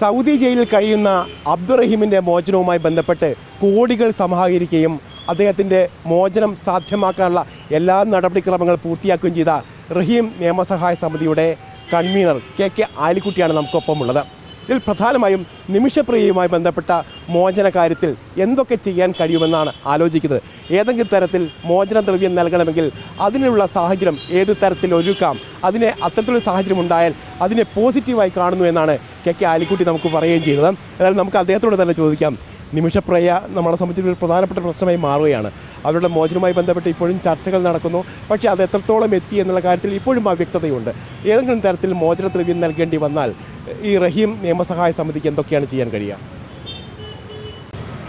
Saudi ജയിലിൽ കഴിയുന്ന അബ്ദുറഹീമിന്റെ മോചനവുമായി ബന്ധപ്പെട്ട് കോടികൾ സമാഹരിക്കുകയും അദ്ദേഹത്തിന്റെ മോചനം സാധ്യമാക്കാനുള്ള എല്ലാ നടപടിക്രമങ്ങൾ പൂർത്തിയാക്കുകയും ചെയ്ത റഹീം നിയമസഹായ സമിതിയുടെ കൺവീനർ കെ കെ ആലിക്കുട്ടിയാണ് നമുക്കൊപ്പമുള്ളത്. ഇതിൽ പ്രധാനമായും നിമിഷപ്രിയയുമായി ബന്ധപ്പെട്ട മോചന കാര്യത്തിൽ എന്തൊക്കെ ചെയ്യാൻ കഴിയുമെന്നാണ് ആലോചിക്കുന്നത്. ഏതെങ്കിലും തരത്തിൽ മോചന ദ്രവ്യം നൽകണമെങ്കിൽ അതിനുള്ള സാഹചര്യം ഏത് തരത്തിൽ ഒരുക്കാം അതിനെ അത്തരത്തിലൊരു സാഹചര്യം ഉണ്ടായാൽ അതിനെ പോസിറ്റീവായി കാണുന്നു എന്നാണ് കെ കെ ആലിക്കുട്ടി നമുക്ക് പറയുകയും ചെയ്തത്. അതായത് നമുക്ക് അദ്ദേഹത്തോട് തന്നെ ചോദിക്കാം. നിമിഷപ്രയ നമ്മളെ സംബന്ധിച്ച് ഒരു പ്രധാനപ്പെട്ട പ്രശ്നമായി മാറുകയാണ്. അവരുടെ മോചനവുമായി ബന്ധപ്പെട്ട് ഇപ്പോഴും ചർച്ചകൾ നടക്കുന്നു. പക്ഷേ അത് എത്രത്തോളം എത്തി എന്നുള്ള കാര്യത്തിൽ ഇപ്പോഴും അവ്യക്തതയുണ്ട് ഏതെങ്കിലും തരത്തിൽ മോചന ദ്രവ്യം നൽകേണ്ടി വന്നാൽ ഈ റഹീം നിയമസഹായ സമിതിക്ക് എന്തൊക്കെയാണ് ചെയ്യാൻ കഴിയുക?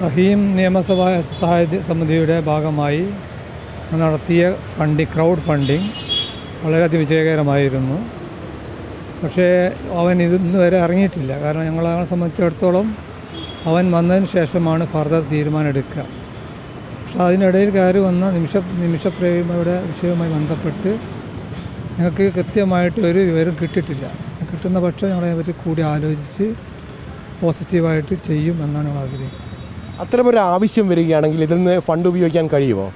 റഹീം നിയമസഭാ സഹായ സമിതിയുടെ ഭാഗമായി നടത്തിയ ഫണ്ടിങ് ക്രൗഡ് ഫണ്ടിങ് വളരെയധികം വിജയകരമായിരുന്നു. പക്ഷേ അവൻ ഇന്ന് വരെ ഇറങ്ങിയിട്ടില്ല. കാരണം ഞങ്ങളെ സംബന്ധിച്ചിടത്തോളം അവൻ വന്നതിന് ശേഷമാണ് ഫർദർ തീരുമാനം എടുക്കുക പക്ഷെ അതിനിടയിൽ കയറി വന്ന നിമിഷ നിമിഷപ്രേമിയുടെ വിഷയവുമായി ബന്ധപ്പെട്ട് ഞങ്ങൾക്ക് കൃത്യമായിട്ട് ഒരു വിവരം കിട്ടിയിട്ടില്ല. കിട്ടുന്ന പക്ഷം ഞങ്ങളതിനെപ്പറ്റി കൂടി ആലോചിച്ച് പോസിറ്റീവായിട്ട് ചെയ്യും എന്നാണ് ഞങ്ങൾ ആഗ്രഹിക്കുന്നത്. അത്തരമൊരു ആവശ്യം വരികയാണെങ്കിൽ ഇതിൽ നിന്ന് ഫണ്ട് ഉപയോഗിക്കാൻ കഴിയുമോ?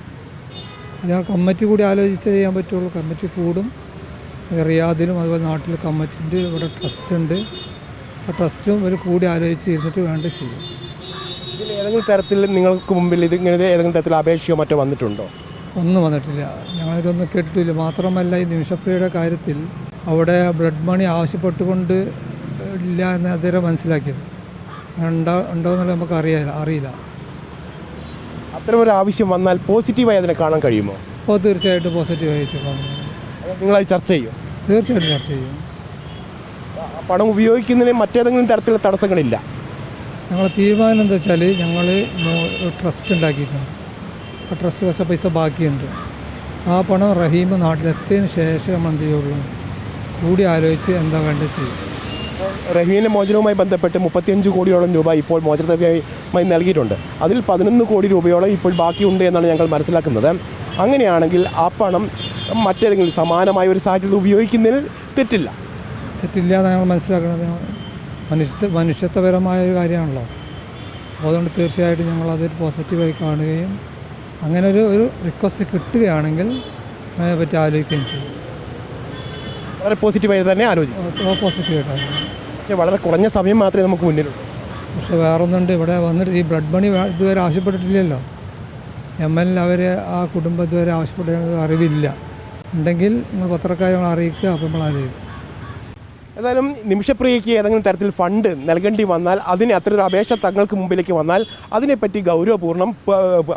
ഞങ്ങൾ കമ്മിറ്റി കൂടി ആലോചിച്ച് ചെയ്യാൻ പറ്റുള്ളൂ. കമ്മിറ്റി കൂടും. റിയാദിലും അതുപോലെ നാട്ടിൽ കമ്മിറ്റിന്റെ ഇവിടെ ട്രസ്റ്റ് ഉണ്ട്. ആ ട്രസ്റ്റും ഒരു കൂടി ആലോചിച്ച് ഇരുന്നിട്ട് വേണ്ട ചെയ്യും. ഇതിൽ ഏതെങ്കിലും തരത്തിൽ നിങ്ങൾക്ക് മുമ്പിൽ ഇത് ഇങ്ങനെ ഏതെങ്കിലും തരത്തിൽ അപേക്ഷയോ മറ്റോ വന്നിട്ടുണ്ടോ? ഒന്നും വന്നിട്ടില്ല. ഞങ്ങളിതൊന്നും കേട്ടിട്ടില്ല. മാത്രമല്ല ഈ നിമിഷപ്രിയയുടെ കാര്യത്തിൽ അവിടെ ബ്ലഡ് മണി ആവശ്യപ്പെട്ടുകൊണ്ട് ഇല്ല എന്ന് അദ്ദേഹം മനസ്സിലാക്കിയത്. ഉണ്ടോ ഉണ്ടോ എന്നുള്ളത് നമുക്ക് അറിയാ അറിയില്ല. അത്തരമൊരു ആവശ്യം വന്നാൽ പോസിറ്റീവായി അതിനെ കാണാൻ കഴിയുമോ? ഓ തീർച്ചയായിട്ടും പോസിറ്റീവായിട്ട് നിങ്ങളത് ചർച്ച ചെയ്യും. തീർച്ചയായിട്ടും ചർച്ച ചെയ്യും. പണം ഉപയോഗിക്കുന്നതിന് മറ്റേതെങ്കിലും തരത്തിലുള്ള തടസ്സങ്ങളില്ല. ഞങ്ങൾ തീരുമാനം എന്താ വെച്ചാൽ ഞങ്ങൾ ട്രസ്റ്റ് ഉണ്ടാക്കിയിട്ടുണ്ട്. ആ ട്രസ്റ്റ് കുറച്ച് പൈസ ബാക്കിയുണ്ട്. ആ പണം റഹീം നാട്ടിലെത്തിയതിന് ശേഷം നമ്മൾ എന്ത് ചെയ്യുള്ളൂ കൂടി ആലോചിച്ച് എന്താ വേണ്ടത് ചെയ്യും. റഹീമിന്റെ മോചനവുമായി ബന്ധപ്പെട്ട് മുപ്പത്തിയഞ്ച് കോടിയോളം രൂപ ഇപ്പോൾ മോചനതവ്യമായി നൽകിയിട്ടുണ്ട്. അതിൽ പതിനൊന്ന് കോടി രൂപയോളം ഇപ്പോൾ ബാക്കിയുണ്ട് എന്നാണ് ഞങ്ങൾ മനസ്സിലാക്കുന്നത്. അങ്ങനെയാണെങ്കിൽ ആ പണം മറ്റേതെങ്കിലും സമാനമായ ഒരു സാഹചര്യത്തിൽ ഉപയോഗിക്കുന്നതിൽ തെറ്റില്ല. തെറ്റില്ല എന്ന് ഞങ്ങൾ മനസ്സിലാക്കുന്നത് മനുഷ്യ മനുഷ്യത്വപരമായ ഒരു കാര്യമാണല്ലോ. അതുകൊണ്ട് തീർച്ചയായിട്ടും ഞങ്ങളത് പോസിറ്റീവായി കാണുകയും അങ്ങനെ ഒരു ഒരു റിക്വസ്റ്റ് കിട്ടുകയാണെങ്കിൽ അതിനെപ്പറ്റി ആലോചിക്കുകയും ചെയ്യും. വളരെ പോസിറ്റീവായി തന്നെ ആലോചിക്കും. പോസിറ്റീവായിട്ടാണ് പക്ഷേ വളരെ കുറഞ്ഞ സമയം മാത്രമേ നമുക്ക് മുന്നിലുള്ളൂ. പക്ഷേ വേറൊന്നുണ്ട് ഇവിടെ വന്നിട്ട് ഈ ബ്ലഡ് മണി ഇതുവരെ ആവശ്യപ്പെട്ടിട്ടില്ലല്ലോ. എം എൽ അവർ ആ കുടുംബം ഇതുവരെ ആവശ്യപ്പെട്ട അറിവില്ല. ഉണ്ടെങ്കിൽ നിങ്ങൾ പത്രക്കാരെ നമ്മൾ അറിയിക്കുക അപ്പോൾ നമ്മൾ അറിയിക്കും ഏതായാലും നിമിഷപ്രിയയ്ക്ക് ഏതെങ്കിലും തരത്തിൽ ഫണ്ട് നൽകേണ്ടി വന്നാൽ അതിന് അത്തരൊരു അപേക്ഷ തങ്ങൾക്ക് മുമ്പിലേക്ക് വന്നാൽ അതിനെപ്പറ്റി ഗൗരവപൂർണം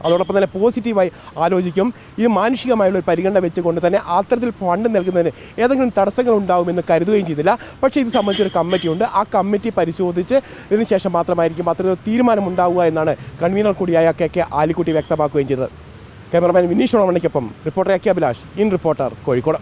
അതോടൊപ്പം തന്നെ പോസിറ്റീവായി ആലോചിക്കും. ഈ മാനുഷികമായുള്ള ഒരു പരിഗണന വെച്ചുകൊണ്ട് തന്നെ അത്തരത്തിൽ ഫണ്ട് നൽകുന്നതിന് ഏതെങ്കിലും തടസ്സങ്ങൾ ഉണ്ടാകുമെന്ന് കരുതുകയും ചെയ്തില്ല. പക്ഷേ ഇത് സംബന്ധിച്ചൊരു കമ്മിറ്റിയുണ്ട്. ആ കമ്മിറ്റി പരിശോധിച്ച് ഇതിന് ശേഷം മാത്രമായിരിക്കും അത്തരത്തിൽ തീരുമാനം ഉണ്ടാവുക എന്നാണ് കൺവീനർ കൂടിയായ കെ കെ ആലിക്കുട്ടി വ്യക്തമാക്കുകയും ചെയ്തത്. Cameraman Vineesh ഓണമണിക്കൊപ്പം reporter A K Abhilash. In reporter Kozhikode.